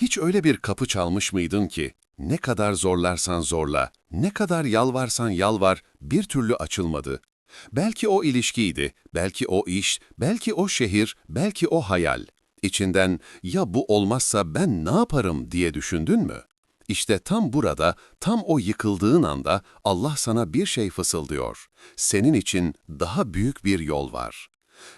Hiç öyle bir kapı çalmış mıydın ki, ne kadar zorlarsan zorla, ne kadar yalvarsan yalvar, bir türlü açılmadı. Belki o ilişkiydi, belki o iş, belki o şehir, belki o hayal. İçinden ya bu olmazsa ben ne yaparım diye düşündün mü? İşte tam burada, tam o yıkıldığın anda Allah sana bir şey fısıldıyor. Senin için daha büyük bir yol var.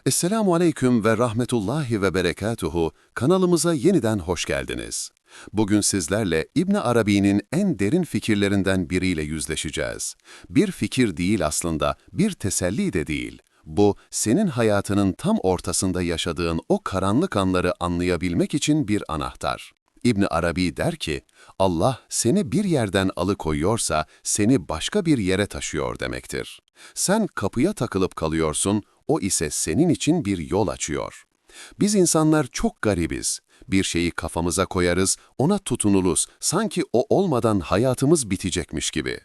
Esselamu Aleyküm ve Rahmetullahi ve Berekatuhu kanalımıza yeniden hoş geldiniz. Bugün sizlerle İbn Arabi'nin en derin fikirlerinden biriyle yüzleşeceğiz. Bir fikir değil aslında, bir teselli de değil. Bu, senin hayatının tam ortasında yaşadığın o karanlık anları anlayabilmek için bir anahtar. İbn Arabi der ki, Allah seni bir yerden alıkoyuyorsa seni başka bir yere taşıyor demektir. Sen kapıya takılıp kalıyorsun, o ise senin için bir yol açıyor. Biz insanlar çok garibiz. Bir şeyi kafamıza koyarız, ona tutunuluz, sanki o olmadan hayatımız bitecekmiş gibi.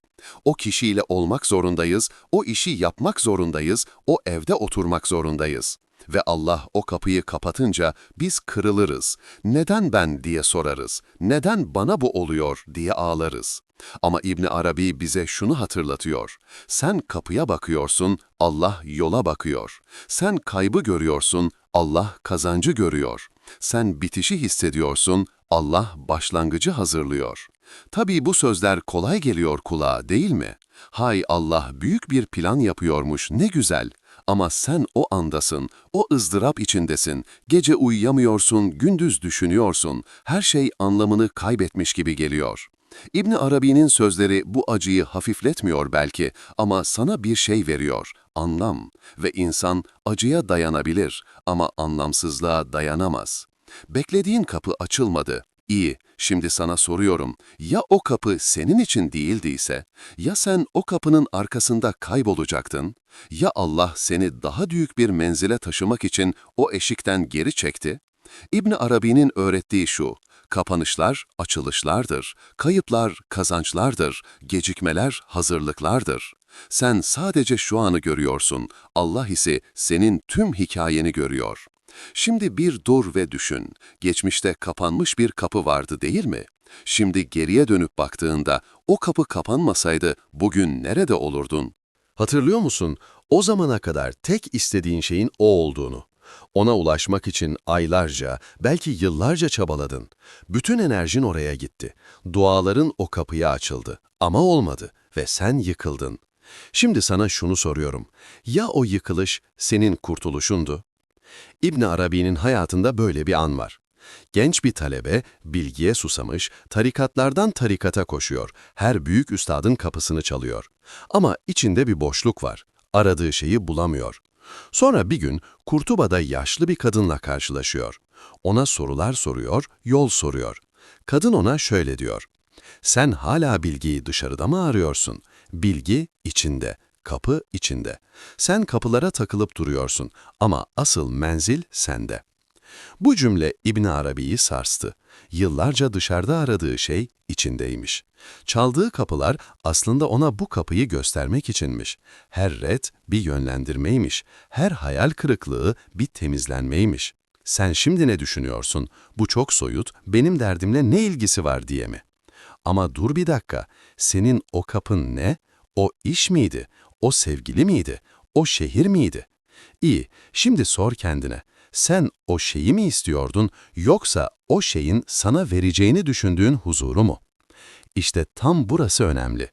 O kişiyle olmak zorundayız, o işi yapmak zorundayız, o evde oturmak zorundayız. Ve Allah o kapıyı kapatınca biz kırılırız. Neden ben diye sorarız. Neden bana bu oluyor diye ağlarız. Ama İbn Arabi bize şunu hatırlatıyor. Sen kapıya bakıyorsun, Allah yola bakıyor. Sen kaybı görüyorsun, Allah kazancı görüyor. Sen bitişi hissediyorsun, Allah başlangıcı hazırlıyor. Tabii bu sözler kolay geliyor kulağa değil mi? Hay Allah büyük bir plan yapıyormuş ne güzel. Ama sen o andasın, o ızdırap içindesin, gece uyuyamıyorsun, gündüz düşünüyorsun, her şey anlamını kaybetmiş gibi geliyor. İbn Arabi'nin sözleri bu acıyı hafifletmiyor belki ama sana bir şey veriyor, anlam ve insan acıya dayanabilir ama anlamsızlığa dayanamaz. Beklediğin kapı açılmadı. İyi, şimdi sana soruyorum. Ya o kapı senin için değildiyse? Ya sen o kapının arkasında kaybolacaktın? Ya Allah seni daha büyük bir menzile taşımak için o eşikten geri çekti? İbn Arabi'nin öğrettiği şu, kapanışlar açılışlardır, kayıplar kazançlardır, gecikmeler hazırlıklardır. Sen sadece şu anı görüyorsun, Allah ise senin tüm hikayeni görüyor. Şimdi bir dur ve düşün. Geçmişte kapanmış bir kapı vardı değil mi? Şimdi geriye dönüp baktığında o kapı kapanmasaydı bugün nerede olurdun? Hatırlıyor musun? O zamana kadar tek istediğin şeyin o olduğunu. Ona ulaşmak için aylarca, belki yıllarca çabaladın. Bütün enerjin oraya gitti. Duaların o kapıya açıldı. Ama olmadı ve sen yıkıldın. Şimdi sana şunu soruyorum. Ya o yıkılış senin kurtuluşundu? İbn Arabi'nin hayatında böyle bir an var. Genç bir talebe, bilgiye susamış, tarikatlardan tarikata koşuyor, her büyük üstadın kapısını çalıyor. Ama içinde bir boşluk var, aradığı şeyi bulamıyor. Sonra bir gün Kurtuba'da yaşlı bir kadınla karşılaşıyor. Ona sorular soruyor, yol soruyor. Kadın ona şöyle diyor. Sen hala bilgiyi dışarıda mı arıyorsun? Bilgi içinde, kapı içinde. Sen kapılara takılıp duruyorsun ama asıl menzil sende. Bu cümle İbn Arabi'yi sarstı. Yıllarca dışarıda aradığı şey içindeymiş. Çaldığı kapılar aslında ona bu kapıyı göstermek içinmiş. Her red bir yönlendirmeymiş. Her hayal kırıklığı bir temizlenmeymiş. Sen şimdi ne düşünüyorsun? Bu çok soyut, benim derdimle ne ilgisi var diye mi? Ama dur bir dakika, senin o kapın ne? O iş miydi? O sevgili miydi? O şehir miydi? İyi, şimdi sor kendine. Sen o şeyi mi istiyordun yoksa o şeyin sana vereceğini düşündüğün huzuru mu? İşte tam burası önemli.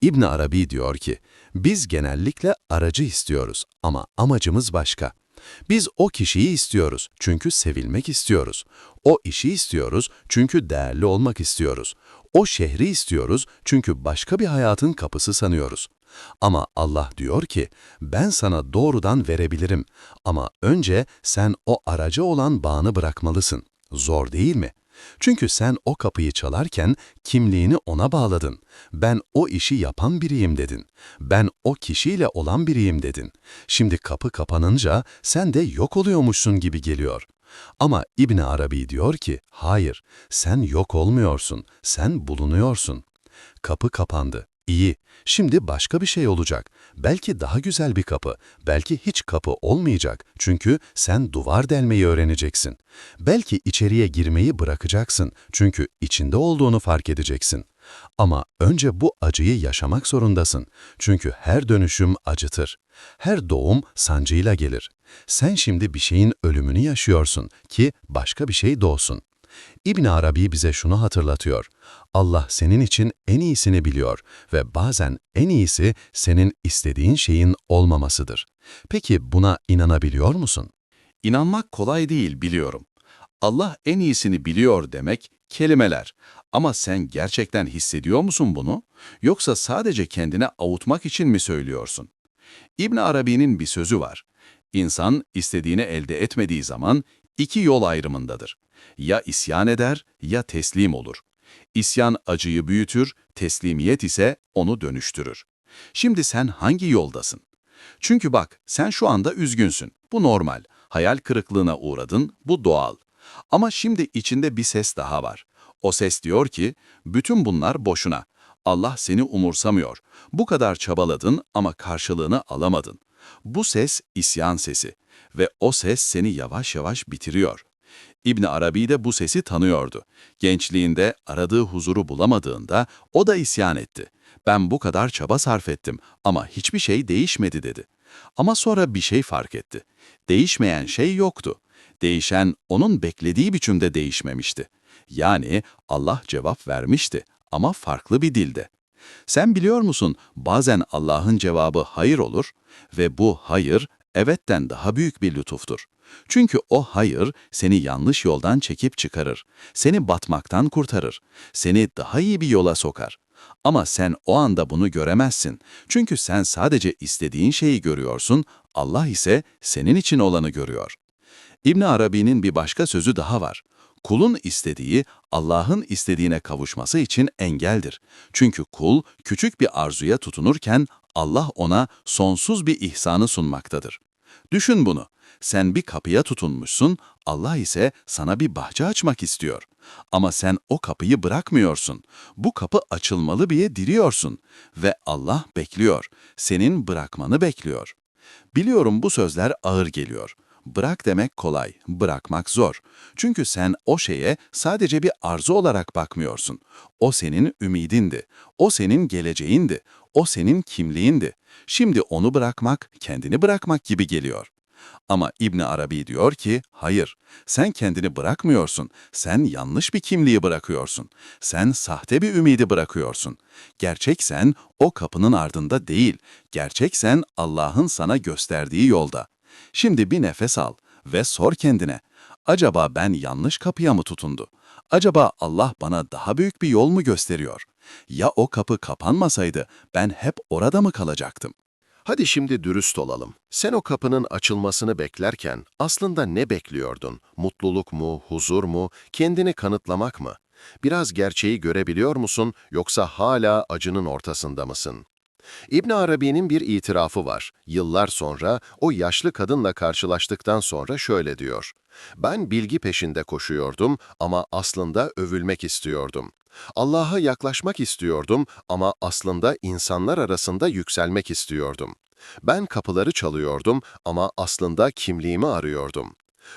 İbn Arabi diyor ki, biz genellikle aracı istiyoruz ama amacımız başka. Biz o kişiyi istiyoruz çünkü sevilmek istiyoruz. O işi istiyoruz çünkü değerli olmak istiyoruz. O şehri istiyoruz çünkü başka bir hayatın kapısı sanıyoruz. Ama Allah diyor ki, ben sana doğrudan verebilirim ama önce sen o aracı olan bağını bırakmalısın. Zor değil mi? Çünkü sen o kapıyı çalarken kimliğini ona bağladın. Ben o işi yapan biriyim dedin. Ben o kişiyle olan biriyim dedin. Şimdi kapı kapanınca sen de yok oluyormuşsun gibi geliyor. Ama İbn Arabi diyor ki, hayır, sen yok olmuyorsun, sen bulunuyorsun. Kapı kapandı, İyi, şimdi başka bir şey olacak. Belki daha güzel bir kapı, belki hiç kapı olmayacak. Çünkü sen duvar delmeyi öğreneceksin. Belki içeriye girmeyi bırakacaksın. Çünkü içinde olduğunu fark edeceksin. Ama önce bu acıyı yaşamak zorundasın. Çünkü her dönüşüm acıtır. Her doğum sancıyla gelir. Sen şimdi bir şeyin ölümünü yaşıyorsun ki başka bir şey doğsun. İbn Arabi bize şunu hatırlatıyor. Allah senin için en iyisini biliyor ve bazen en iyisi senin istediğin şeyin olmamasıdır. Peki buna inanabiliyor musun? İnanmak kolay değil biliyorum. Allah en iyisini biliyor demek kelimeler. Ama sen gerçekten hissediyor musun bunu? Yoksa sadece kendine avutmak için mi söylüyorsun? İbn Arabi'nin bir sözü var. İnsan istediğini elde etmediği zaman iki yol ayrımındadır. Ya isyan eder ya teslim olur. İsyan acıyı büyütür, teslimiyet ise onu dönüştürür. Şimdi sen hangi yoldasın? Çünkü bak, sen şu anda üzgünsün. Bu normal. Hayal kırıklığına uğradın, bu doğal. Ama şimdi içinde bir ses daha var. O ses diyor ki, bütün bunlar boşuna. Allah seni umursamıyor. Bu kadar çabaladın ama karşılığını alamadın. Bu ses isyan sesi ve o ses seni yavaş yavaş bitiriyor. İbn Arabi de bu sesi tanıyordu. Gençliğinde aradığı huzuru bulamadığında o da isyan etti. Ben bu kadar çaba sarf ettim ama hiçbir şey değişmedi dedi. Ama sonra bir şey fark etti. Değişmeyen şey yoktu. Değişen onun beklediği biçimde değişmemişti. Yani Allah cevap vermişti ama farklı bir dilde. Sen biliyor musun bazen Allah'ın cevabı hayır olur ve bu hayır evetten daha büyük bir lütuftur. Çünkü o hayır seni yanlış yoldan çekip çıkarır, seni batmaktan kurtarır, seni daha iyi bir yola sokar. Ama sen o anda bunu göremezsin. Çünkü sen sadece istediğin şeyi görüyorsun, Allah ise senin için olanı görüyor. İbn Arabi'nin bir başka sözü daha var. Kulun istediği Allah'ın istediğine kavuşması için engeldir. Çünkü kul küçük bir arzuya tutunurken Allah ona sonsuz bir ihsanı sunmaktadır. Düşün bunu. Sen bir kapıya tutunmuşsun, Allah ise sana bir bahçe açmak istiyor. Ama sen o kapıyı bırakmıyorsun. Bu kapı açılmalı diye diriyorsun ve Allah bekliyor. Senin bırakmanı bekliyor. Biliyorum bu sözler ağır geliyor. Bırak demek kolay, bırakmak zor. Çünkü sen o şeye sadece bir arzu olarak bakmıyorsun. O senin ümidindi, o senin geleceğindi, o senin kimliğindi. Şimdi onu bırakmak, kendini bırakmak gibi geliyor. Ama İbn Arabi diyor ki, hayır, sen kendini bırakmıyorsun, sen yanlış bir kimliği bırakıyorsun, sen sahte bir ümidi bırakıyorsun. Gerçek sen o kapının ardında değil, gerçek sen Allah'ın sana gösterdiği yolda. Şimdi bir nefes al ve sor kendine, acaba ben yanlış kapıya mı tutundu? Acaba Allah bana daha büyük bir yol mu gösteriyor? Ya o kapı kapanmasaydı ben hep orada mı kalacaktım? Hadi şimdi dürüst olalım. Sen o kapının açılmasını beklerken aslında ne bekliyordun? Mutluluk mu, huzur mu, kendini kanıtlamak mı? Biraz gerçeği görebiliyor musun yoksa hala acının ortasında mısın? İbn Arabi'nin bir itirafı var. Yıllar sonra o yaşlı kadınla karşılaştıktan sonra şöyle diyor. Ben bilgi peşinde koşuyordum ama aslında övülmek istiyordum. Allah'a yaklaşmak istiyordum ama aslında insanlar arasında yükselmek istiyordum. Ben kapıları çalıyordum ama aslında kimliğimi arıyordum.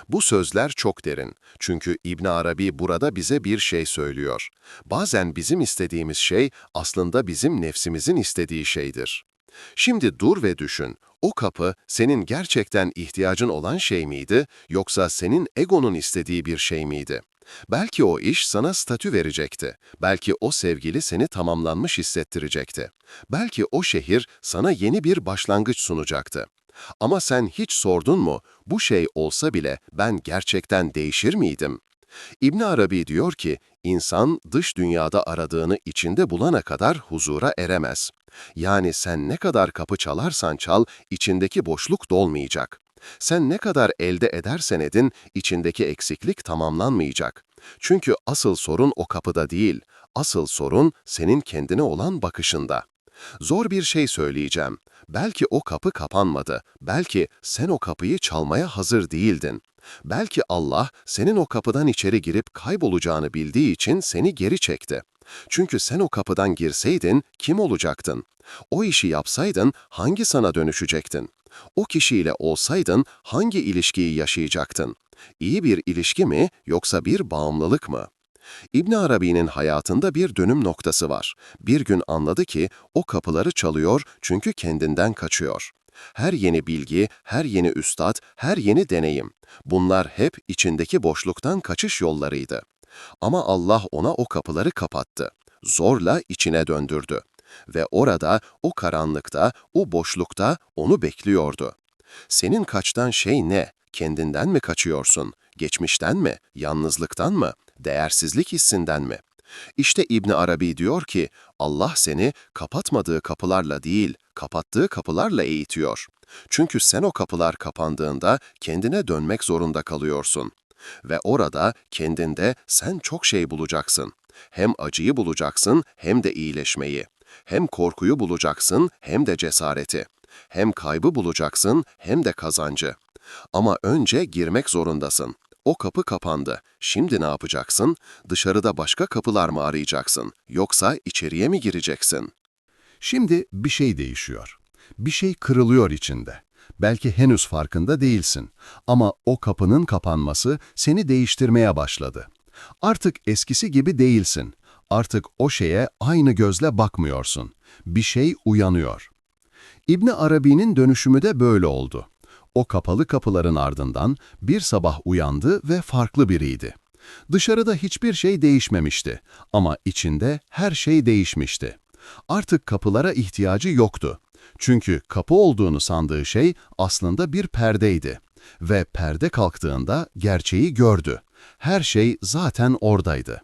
Bu sözler çok derin. Çünkü İbn Arabi burada bize bir şey söylüyor. Bazen bizim istediğimiz şey aslında bizim nefsimizin istediği şeydir. Şimdi dur ve düşün. O kapı senin gerçekten ihtiyacın olan şey miydi yoksa senin egonun istediği bir şey miydi? Belki o iş sana statü verecekti. Belki o sevgili seni tamamlanmış hissettirecekti. Belki o şehir sana yeni bir başlangıç sunacaktı. Ama sen hiç sordun mu, bu şey olsa bile ben gerçekten değişir miydim? İbn Arabi diyor ki, insan dış dünyada aradığını içinde bulana kadar huzura eremez. Yani sen ne kadar kapı çalarsan çal, içindeki boşluk dolmayacak. Sen ne kadar elde edersen edin, içindeki eksiklik tamamlanmayacak. Çünkü asıl sorun o kapıda değil, asıl sorun senin kendine olan bakışında. Zor bir şey söyleyeceğim. Belki o kapı kapanmadı. Belki sen o kapıyı çalmaya hazır değildin. Belki Allah senin o kapıdan içeri girip kaybolacağını bildiği için seni geri çekti. Çünkü sen o kapıdan girseydin kim olacaktın? O işi yapsaydın hangi sana dönüşecektin? O kişiyle olsaydın hangi ilişkiyi yaşayacaktın? İyi bir ilişki mi yoksa bir bağımlılık mı? İbn Arabi'nin hayatında bir dönüm noktası var. Bir gün anladı ki o kapıları çalıyor çünkü kendinden kaçıyor. Her yeni bilgi, her yeni üstad, her yeni deneyim. Bunlar hep içindeki boşluktan kaçış yollarıydı. Ama Allah ona o kapıları kapattı. Zorla içine döndürdü. Ve orada, o karanlıkta, o boşlukta onu bekliyordu. Senin kaçtan şey ne? Kendinden mi kaçıyorsun? Geçmişten mi? Yalnızlıktan mı? Değersizlik hissinden mi? İşte İbni Arabi diyor ki, Allah seni kapatmadığı kapılarla değil, kapattığı kapılarla eğitiyor. Çünkü sen o kapılar kapandığında kendine dönmek zorunda kalıyorsun. Ve orada kendinde sen çok şey bulacaksın. Hem acıyı bulacaksın hem de iyileşmeyi. Hem korkuyu bulacaksın hem de cesareti. Hem kaybı bulacaksın hem de kazancı. Ama önce girmek zorundasın. O kapı kapandı. Şimdi ne yapacaksın? Dışarıda başka kapılar mı arayacaksın? Yoksa içeriye mi gireceksin? Şimdi bir şey değişiyor. Bir şey kırılıyor içinde. Belki henüz farkında değilsin. Ama o kapının kapanması seni değiştirmeye başladı. Artık eskisi gibi değilsin. Artık o şeye aynı gözle bakmıyorsun. Bir şey uyanıyor. İbni Arabi'nin dönüşümü de böyle oldu. O kapalı kapıların ardından bir sabah uyandı ve farklı biriydi. Dışarıda hiçbir şey değişmemişti ama içinde her şey değişmişti. Artık kapılara ihtiyacı yoktu. Çünkü kapı olduğunu sandığı şey aslında bir perdeydi. Ve perde kalktığında gerçeği gördü. Her şey zaten oradaydı.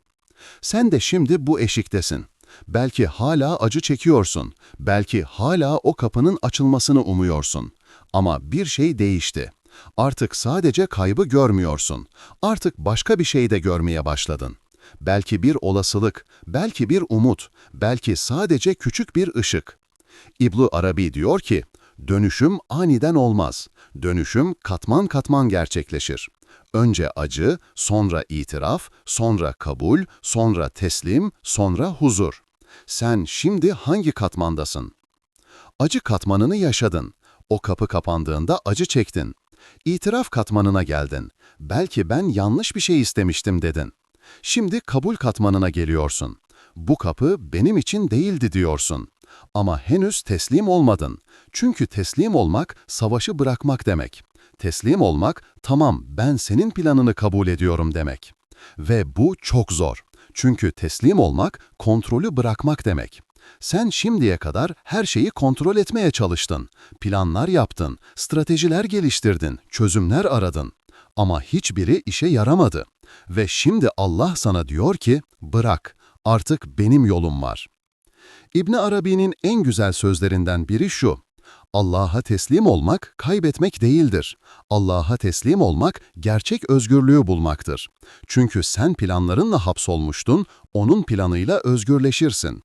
Sen de şimdi bu eşiktesin. Belki hala acı çekiyorsun. Belki hala o kapının açılmasını umuyorsun. Ama bir şey değişti. Artık sadece kaybı görmüyorsun. Artık başka bir şey de görmeye başladın. Belki bir olasılık, belki bir umut, belki sadece küçük bir ışık. İbnu Arabi diyor ki, dönüşüm aniden olmaz. Dönüşüm katman katman gerçekleşir. Önce acı, sonra itiraf, sonra kabul, sonra teslim, sonra huzur. Sen şimdi hangi katmandasın? Acı katmanını yaşadın. O kapı kapandığında acı çektin. İtiraf katmanına geldin. Belki ben yanlış bir şey istemiştim dedin. Şimdi kabul katmanına geliyorsun. Bu kapı benim için değildi diyorsun. Ama henüz teslim olmadın. Çünkü teslim olmak savaşı bırakmak demek. Teslim olmak tamam ben senin planını kabul ediyorum demek. Ve bu çok zor. Çünkü teslim olmak kontrolü bırakmak demek. Sen şimdiye kadar her şeyi kontrol etmeye çalıştın. Planlar yaptın, stratejiler geliştirdin, çözümler aradın. Ama hiçbiri işe yaramadı. Ve şimdi Allah sana diyor ki, bırak, artık benim yolum var. İbni Arabi'nin en güzel sözlerinden biri şu, Allah'a teslim olmak kaybetmek değildir. Allah'a teslim olmak gerçek özgürlüğü bulmaktır. Çünkü sen planlarınla hapsolmuştun, onun planıyla özgürleşirsin.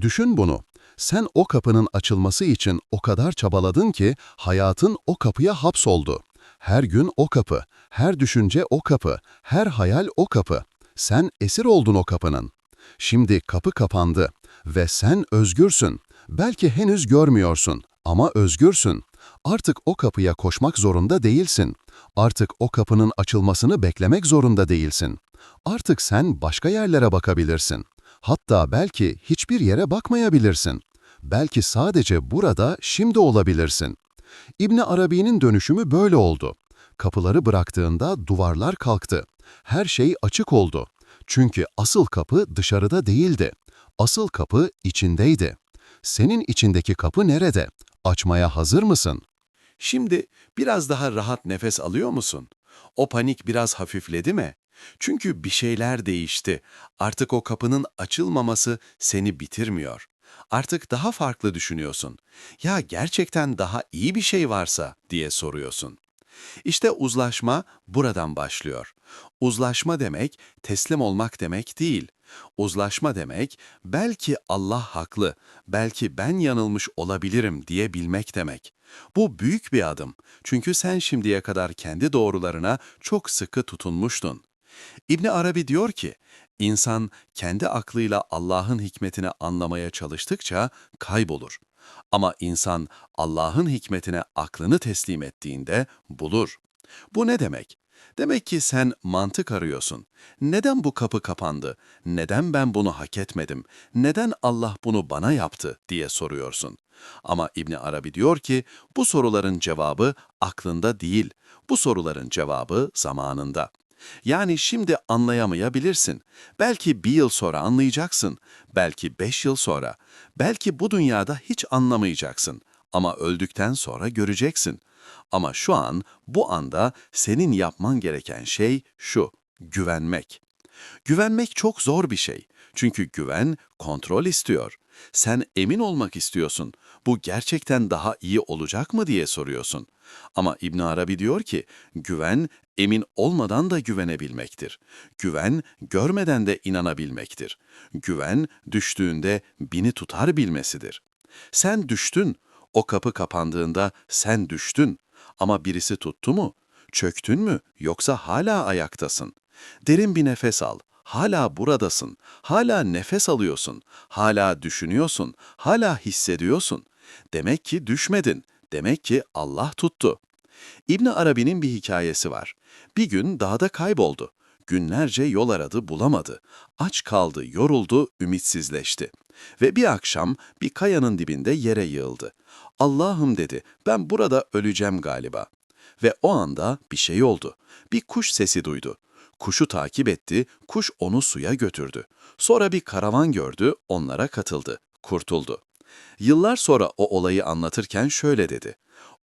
Düşün bunu. Sen o kapının açılması için o kadar çabaladın ki hayatın o kapıya hapsoldu. Her gün o kapı, her düşünce o kapı, her hayal o kapı. Sen esir oldun o kapının. Şimdi kapı kapandı ve sen özgürsün. Belki henüz görmüyorsun ama özgürsün. Artık o kapıya koşmak zorunda değilsin. Artık o kapının açılmasını beklemek zorunda değilsin. Artık sen başka yerlere bakabilirsin. Hatta belki hiçbir yere bakmayabilirsin. Belki sadece burada, şimdi olabilirsin. İbni Arabi'nin dönüşümü böyle oldu. Kapıları bıraktığında duvarlar kalktı. Her şey açık oldu. Çünkü asıl kapı dışarıda değildi. Asıl kapı içindeydi. Senin içindeki kapı nerede? Açmaya hazır mısın? Şimdi biraz daha rahat nefes alıyor musun? O panik biraz hafifledi mi? Çünkü bir şeyler değişti. Artık o kapının açılmaması seni bitirmiyor. Artık daha farklı düşünüyorsun. Ya gerçekten daha iyi bir şey varsa diye soruyorsun. İşte uzlaşma buradan başlıyor. Uzlaşma demek teslim olmak demek değil. Uzlaşma demek belki Allah haklı, belki ben yanılmış olabilirim diye bilmek demek. Bu büyük bir adım. Çünkü sen şimdiye kadar kendi doğrularına çok sıkı tutunmuştun. İbni Arabi diyor ki, insan kendi aklıyla Allah'ın hikmetini anlamaya çalıştıkça kaybolur. Ama insan Allah'ın hikmetine aklını teslim ettiğinde bulur. Bu ne demek? Demek ki sen mantık arıyorsun. Neden bu kapı kapandı? Neden ben bunu hak etmedim? Neden Allah bunu bana yaptı diye soruyorsun. Ama İbni Arabi diyor ki bu soruların cevabı aklında değil. Bu soruların cevabı zamanında. Yani şimdi anlayamayabilirsin. Belki bir yıl sonra anlayacaksın. Belki beş yıl sonra. Belki bu dünyada hiç anlamayacaksın. Ama öldükten sonra göreceksin. Ama şu an, bu anda senin yapman gereken şey şu, güvenmek. Güvenmek çok zor bir şey. Çünkü güven kontrol istiyor. Sen emin olmak istiyorsun. Bu gerçekten daha iyi olacak mı diye soruyorsun. Ama İbn Arabi diyor ki, güven emin olmadan da güvenebilmektir. Güven görmeden de inanabilmektir. Güven düştüğünde bini tutar bilmesidir. Sen düştün, o kapı kapandığında sen düştün. Ama birisi tuttu mu? Çöktün mü yoksa hala ayaktasın? Derin bir nefes al. Hala buradasın. Hala nefes alıyorsun. Hala düşünüyorsun. Hala hissediyorsun. Demek ki düşmedin. Demek ki Allah tuttu. İbn Arabi'nin bir hikayesi var. Bir gün dağda kayboldu. Günlerce yol aradı, bulamadı. Aç kaldı, yoruldu, ümitsizleşti. Ve bir akşam bir kayanın dibinde yere yığıldı. Allah'ım dedi, ben burada öleceğim galiba. Ve o anda bir şey oldu. Bir kuş sesi duydu. Kuşu takip etti, kuş onu suya götürdü. Sonra bir karavan gördü, onlara katıldı, kurtuldu. Yıllar sonra o olayı anlatırken şöyle dedi.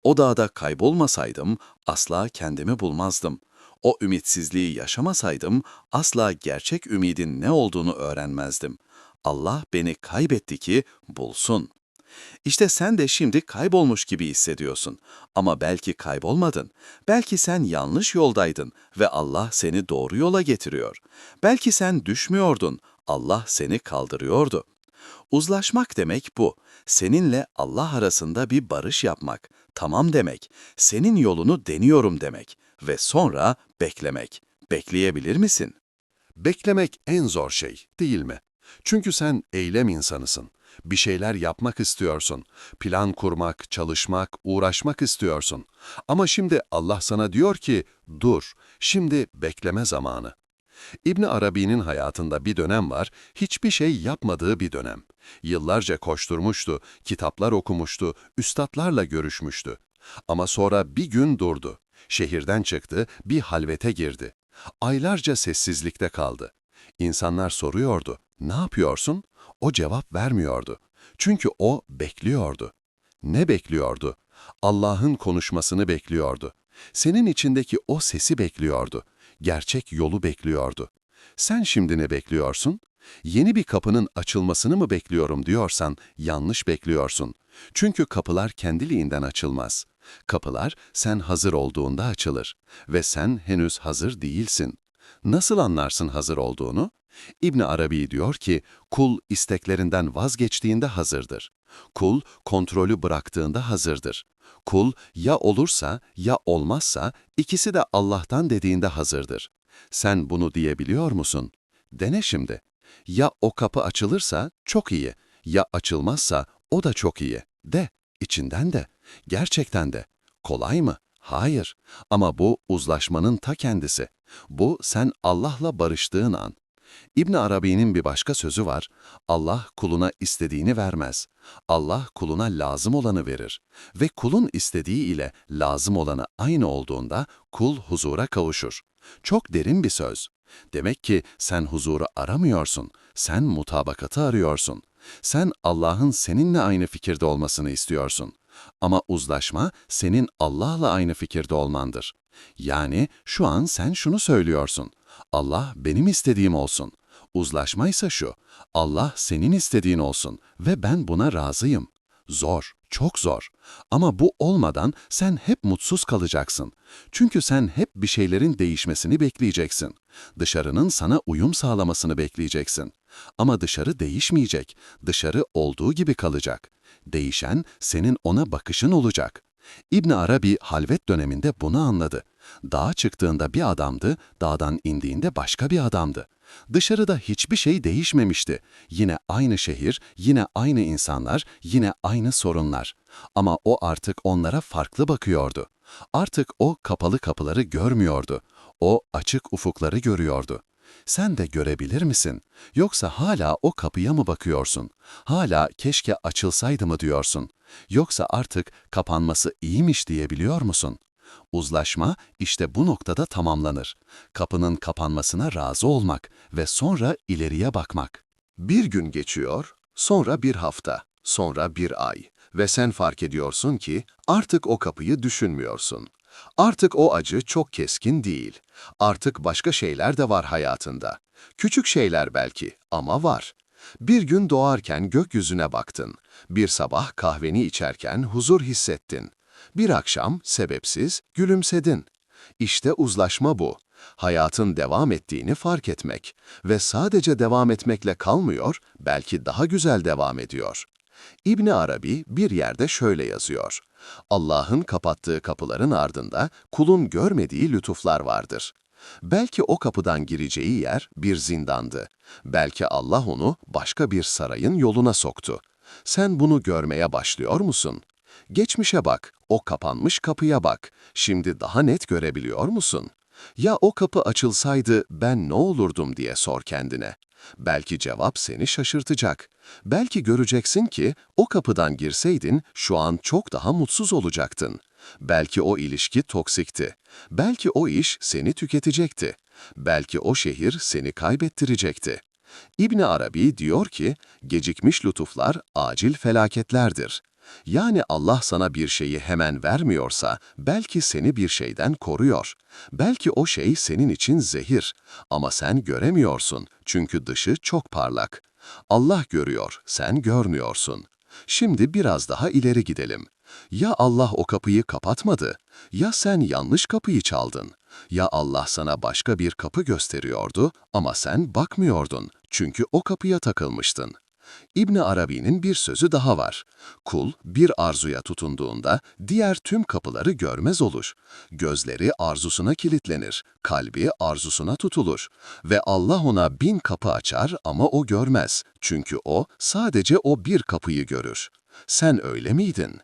O dağda kaybolmasaydım asla kendimi bulmazdım. O ümitsizliği yaşamasaydım asla gerçek ümidin ne olduğunu öğrenmezdim. Allah beni kaybetti ki bulsun. İşte sen de şimdi kaybolmuş gibi hissediyorsun. Ama belki kaybolmadın. Belki sen yanlış yoldaydın ve Allah seni doğru yola getiriyor. Belki sen düşmüyordun, Allah seni kaldırıyordu. Uzlaşmak demek bu. Seninle Allah arasında bir barış yapmak, tamam demek, senin yolunu deniyorum demek ve sonra beklemek. Bekleyebilir misin? Beklemek en zor şey, değil mi? Çünkü sen eylem insanısın. Bir şeyler yapmak istiyorsun. Plan kurmak, çalışmak, uğraşmak istiyorsun. Ama şimdi Allah sana diyor ki, dur, şimdi bekleme zamanı. İbn Arabi'nin hayatında bir dönem var, hiçbir şey yapmadığı bir dönem. Yıllarca koşturmuştu, kitaplar okumuştu, üstadlarla görüşmüştü. Ama sonra bir gün durdu. Şehirden çıktı, bir halvete girdi. Aylarca sessizlikte kaldı. İnsanlar soruyordu, ne yapıyorsun? O cevap vermiyordu. Çünkü o bekliyordu. Ne bekliyordu? Allah'ın konuşmasını bekliyordu. Senin içindeki o sesi bekliyordu. Gerçek yolu bekliyordu. Sen şimdi ne bekliyorsun? Yeni bir kapının açılmasını mı bekliyorum diyorsan yanlış bekliyorsun. Çünkü kapılar kendiliğinden açılmaz. Kapılar sen hazır olduğunda açılır ve sen henüz hazır değilsin. Nasıl anlarsın hazır olduğunu? İbn Arabi diyor ki, kul isteklerinden vazgeçtiğinde hazırdır. Kul kontrolü bıraktığında hazırdır. Kul ya olursa ya olmazsa ikisi de Allah'tan dediğinde hazırdır. Sen bunu diyebiliyor musun? Dene şimdi. Ya o kapı açılırsa çok iyi, ya açılmazsa o da çok iyi. De, içinden de, gerçekten de. Kolay mı? Hayır. Ama bu uzlaşmanın ta kendisi. Bu sen Allah'la barıştığın an. İbn Arabi'nin bir başka sözü var. Allah kuluna istediğini vermez. Allah kuluna lazım olanı verir. Ve kulun istediği ile lazım olanı aynı olduğunda kul huzura kavuşur. Çok derin bir söz. Demek ki sen huzuru aramıyorsun. Sen mutabakatı arıyorsun. Sen Allah'ın seninle aynı fikirde olmasını istiyorsun. Ama uzlaşma senin Allah'la aynı fikirde olmandır. Yani şu an sen şunu söylüyorsun. Allah benim istediğim olsun. Uzlaşma ise şu. Allah senin istediğin olsun ve ben buna razıyım. Zor, çok zor. Ama bu olmadan sen hep mutsuz kalacaksın. Çünkü sen hep bir şeylerin değişmesini bekleyeceksin. Dışarının sana uyum sağlamasını bekleyeceksin. Ama dışarı değişmeyecek. Dışarı olduğu gibi kalacak. Değişen senin ona bakışın olacak. İbn Arabi halvet döneminde bunu anladı. Dağa çıktığında bir adamdı, dağdan indiğinde başka bir adamdı. Dışarıda hiçbir şey değişmemişti. Yine aynı şehir, yine aynı insanlar, yine aynı sorunlar. Ama o artık onlara farklı bakıyordu. Artık o kapalı kapıları görmüyordu. O açık ufukları görüyordu. Sen de görebilir misin? Yoksa hala o kapıya mı bakıyorsun? Hala keşke açılsaydı mı diyorsun? Yoksa artık kapanması iyiymiş diyebiliyor musun? Uzlaşma işte bu noktada tamamlanır. Kapının kapanmasına razı olmak ve sonra ileriye bakmak. Bir gün geçiyor, sonra bir hafta, sonra bir ay ve sen fark ediyorsun ki artık o kapıyı düşünmüyorsun. Artık o acı çok keskin değil. Artık başka şeyler de var hayatında. Küçük şeyler belki ama var. Bir gün doğarken gökyüzüne baktın. Bir sabah kahveni içerken huzur hissettin. Bir akşam sebepsiz gülümsedin. İşte uzlaşma bu. Hayatın devam ettiğini fark etmek ve sadece devam etmekle kalmıyor, belki daha güzel devam ediyor. İbni Arabi bir yerde şöyle yazıyor. Allah'ın kapattığı kapıların ardında kulun görmediği lütuflar vardır. Belki o kapıdan gireceği yer bir zindandı. Belki Allah onu başka bir sarayın yoluna soktu. Sen bunu görmeye başlıyor musun? Geçmişe bak, o kapanmış kapıya bak. Şimdi daha net görebiliyor musun? Ya o kapı açılsaydı ben ne olurdum diye sor kendine. Belki cevap seni şaşırtacak. Belki göreceksin ki o kapıdan girseydin şu an çok daha mutsuz olacaktın. Belki o ilişki toksikti. Belki o iş seni tüketecekti. Belki o şehir seni kaybettirecekti. İbni Arabi diyor ki, gecikmiş lütuflar acil felaketlerdir. Yani Allah sana bir şeyi hemen vermiyorsa belki seni bir şeyden koruyor. Belki o şey senin için zehir ama sen göremiyorsun çünkü dışı çok parlak. Allah görüyor, sen görmüyorsun. Şimdi biraz daha ileri gidelim. Ya Allah o kapıyı kapatmadı, ya sen yanlış kapıyı çaldın. Ya Allah sana başka bir kapı gösteriyordu ama sen bakmıyordun çünkü o kapıya takılmıştın. İbni Arabi'nin bir sözü daha var. Kul bir arzuya tutunduğunda diğer tüm kapıları görmez olur. Gözleri arzusuna kilitlenir, kalbi arzusuna tutulur ve Allah ona bin kapı açar ama o görmez. Çünkü o sadece o bir kapıyı görür. Sen öyle miydin?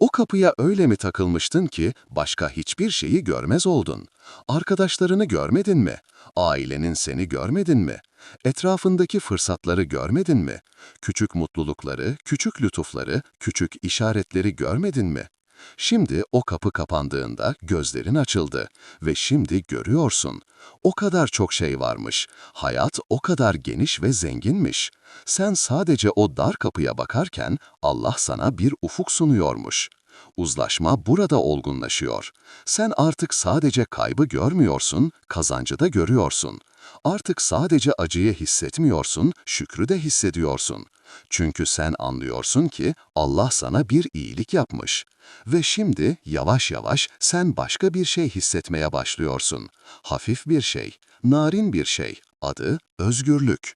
O kapıya öyle mi takılmıştın ki başka hiçbir şeyi görmez oldun? Arkadaşlarını görmedin mi? Ailenin seni görmedin mi? Etrafındaki fırsatları görmedin mi? Küçük mutlulukları, küçük lütufları, küçük işaretleri görmedin mi? Şimdi o kapı kapandığında gözlerin açıldı ve şimdi görüyorsun. O kadar çok şey varmış. Hayat o kadar geniş ve zenginmiş. Sen sadece o dar kapıya bakarken Allah sana bir ufuk sunuyormuş. Uzlaşma burada olgunlaşıyor. Sen artık sadece kaybı görmüyorsun, kazancı da görüyorsun. Artık sadece acıyı hissetmiyorsun, şükrü de hissediyorsun. Çünkü sen anlıyorsun ki Allah sana bir iyilik yapmış. Ve şimdi yavaş yavaş sen başka bir şey hissetmeye başlıyorsun. Hafif bir şey, narin bir şey. Adı özgürlük.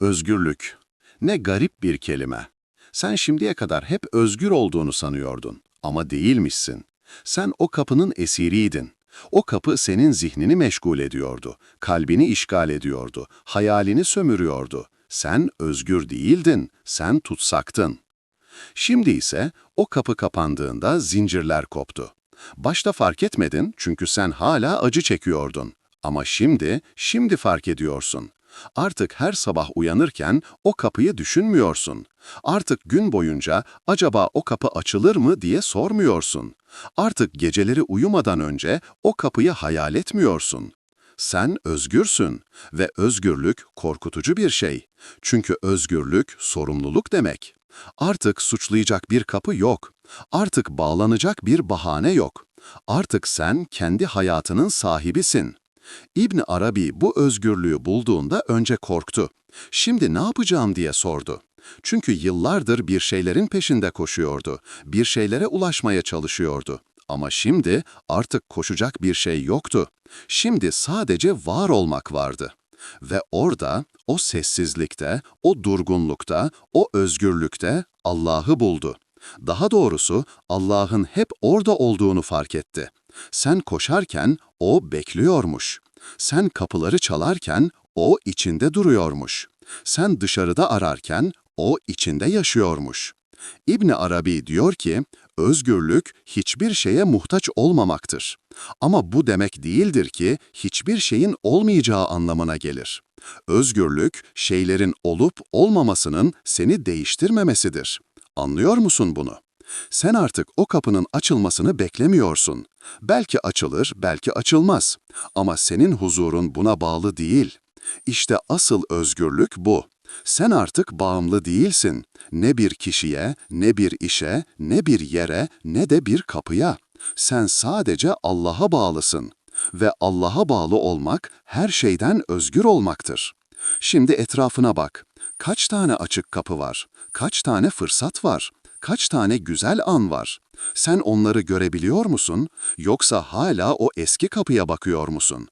Özgürlük. Ne garip bir kelime. Sen şimdiye kadar hep özgür olduğunu sanıyordun ama değilmişsin. Sen o kapının esiriydin. O kapı senin zihnini meşgul ediyordu, kalbini işgal ediyordu, hayalini sömürüyordu. Sen özgür değildin, sen tutsaktın. Şimdi ise o kapı kapandığında zincirler koptu. Başta fark etmedin çünkü sen hala acı çekiyordun. Ama şimdi, şimdi fark ediyorsun. Artık her sabah uyanırken o kapıyı düşünmüyorsun. Artık gün boyunca acaba o kapı açılır mı diye sormuyorsun. Artık geceleri uyumadan önce o kapıyı hayal etmiyorsun. Sen özgürsün ve özgürlük korkutucu bir şey. Çünkü özgürlük sorumluluk demek. Artık suçlayacak bir kapı yok. Artık bağlanacak bir bahane yok. Artık sen kendi hayatının sahibisin. İbni Arabi bu özgürlüğü bulduğunda önce korktu. Şimdi ne yapacağım diye sordu. Çünkü yıllardır bir şeylerin peşinde koşuyordu, bir şeylere ulaşmaya çalışıyordu. Ama şimdi artık koşacak bir şey yoktu. Şimdi sadece var olmak vardı. Ve orada, o sessizlikte, o durgunlukta, o özgürlükte Allah'ı buldu. Daha doğrusu Allah'ın hep orada olduğunu fark etti. Sen koşarken o bekliyormuş. Sen kapıları çalarken o içinde duruyormuş. Sen dışarıda ararken o içinde yaşıyormuş. İbni Arabi diyor ki, özgürlük hiçbir şeye muhtaç olmamaktır. Ama bu demek değildir ki hiçbir şeyin olmayacağı anlamına gelir. Özgürlük, şeylerin olup olmamasının seni değiştirmemesidir. Anlıyor musun bunu? Sen artık o kapının açılmasını beklemiyorsun. Belki açılır, belki açılmaz. Ama senin huzurun buna bağlı değil. İşte asıl özgürlük bu. Sen artık bağımlı değilsin. Ne bir kişiye, ne bir işe, ne bir yere, ne de bir kapıya. Sen sadece Allah'a bağlısın. Ve Allah'a bağlı olmak her şeyden özgür olmaktır. Şimdi etrafına bak. Kaç tane açık kapı var? Kaç tane fırsat var? Kaç tane güzel an var? Sen onları görebiliyor musun? Yoksa hala o eski kapıya bakıyor musun?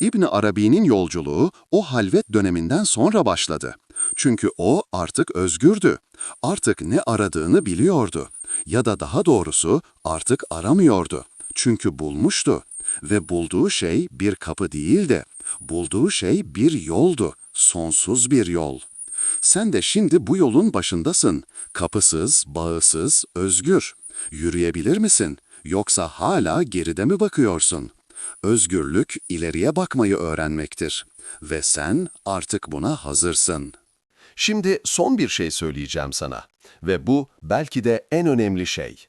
İbn Arabi'nin yolculuğu o halvet döneminden sonra başladı. Çünkü o artık özgürdü. Artık ne aradığını biliyordu. Ya da daha doğrusu artık aramıyordu. Çünkü bulmuştu. Ve bulduğu şey bir kapı değildi. Bulduğu şey bir yoldu. Sonsuz bir yol. Sen de şimdi bu yolun başındasın. Kapısız, bağısız, özgür. Yürüyebilir misin? Yoksa hala geride mi bakıyorsun? Özgürlük ileriye bakmayı öğrenmektir. Ve sen artık buna hazırsın. Şimdi son bir şey söyleyeceğim sana. Ve bu belki de en önemli şey.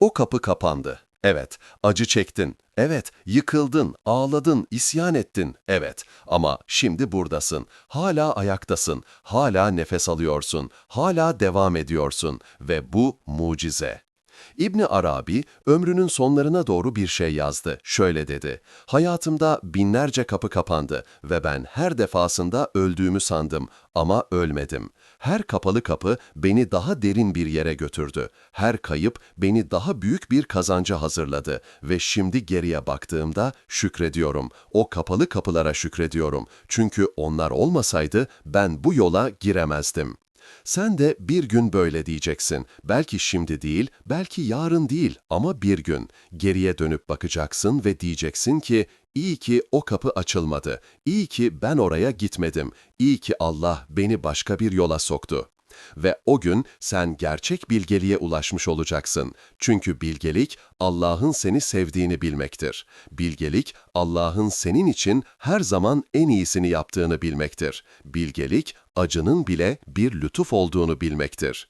O kapı kapandı. Evet, acı çektin. Evet, yıkıldın, ağladın, isyan ettin. Evet, ama şimdi buradasın. Hala ayaktasın. Hala nefes alıyorsun. Hala devam ediyorsun. Ve bu mucize. İbni Arabi ömrünün sonlarına doğru bir şey yazdı. Şöyle dedi. Hayatımda binlerce kapı kapandı ve ben her defasında öldüğümü sandım ama ölmedim. Her kapalı kapı beni daha derin bir yere götürdü. Her kayıp beni daha büyük bir kazanca hazırladı ve şimdi geriye baktığımda şükrediyorum. O kapalı kapılara şükrediyorum. Çünkü onlar olmasaydı ben bu yola giremezdim. Sen de bir gün böyle diyeceksin. Belki şimdi değil, belki yarın değil ama bir gün. Geriye dönüp bakacaksın ve diyeceksin ki, iyi ki o kapı açılmadı. İyi ki ben oraya gitmedim. İyi ki Allah beni başka bir yola soktu. Ve o gün sen gerçek bilgeliğe ulaşmış olacaksın. Çünkü bilgelik Allah'ın seni sevdiğini bilmektir. Bilgelik Allah'ın senin için her zaman en iyisini yaptığını bilmektir. Bilgelik acının bile bir lütuf olduğunu bilmektir.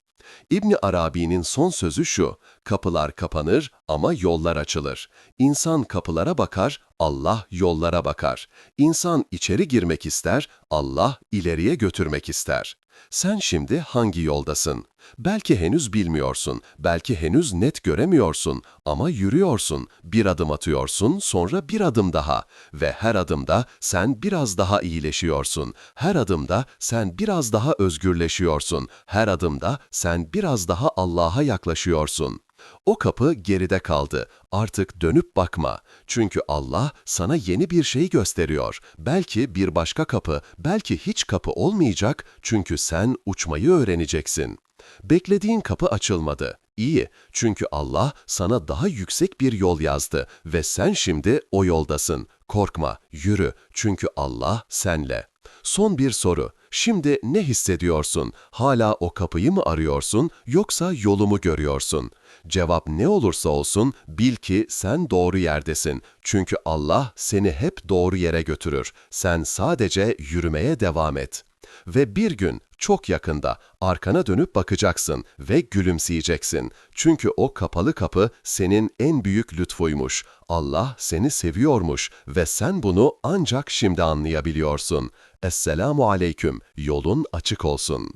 İbni Arabi'nin son sözü şu, kapılar kapanır ama yollar açılır. İnsan kapılara bakar, Allah yollara bakar. İnsan içeri girmek ister, Allah ileriye götürmek ister. Sen şimdi hangi yoldasın? Belki henüz bilmiyorsun, belki henüz net göremiyorsun ama yürüyorsun. Bir adım atıyorsun, sonra bir adım daha ve her adımda sen biraz daha iyileşiyorsun. Her adımda sen biraz daha özgürleşiyorsun. Her adımda sen biraz daha Allah'a yaklaşıyorsun. O kapı geride kaldı. Artık dönüp bakma. Çünkü Allah sana yeni bir şey gösteriyor. Belki bir başka kapı, belki hiç kapı olmayacak çünkü sen uçmayı öğreneceksin. Beklediğin kapı açılmadı. İyi, çünkü Allah sana daha yüksek bir yol yazdı ve sen şimdi o yoldasın. Korkma, yürü çünkü Allah senle. Son bir soru. Şimdi ne hissediyorsun? Hala o kapıyı mı arıyorsun yoksa yolu mu görüyorsun? Cevap ne olursa olsun bil ki sen doğru yerdesin. Çünkü Allah seni hep doğru yere götürür. Sen sadece yürümeye devam et. Ve bir gün çok yakında arkana dönüp bakacaksın ve gülümseyeceksin. Çünkü o kapalı kapı senin en büyük lütfuymuş. Allah seni seviyormuş ve sen bunu ancak şimdi anlayabiliyorsun. Esselamu aleyküm, yolun açık olsun.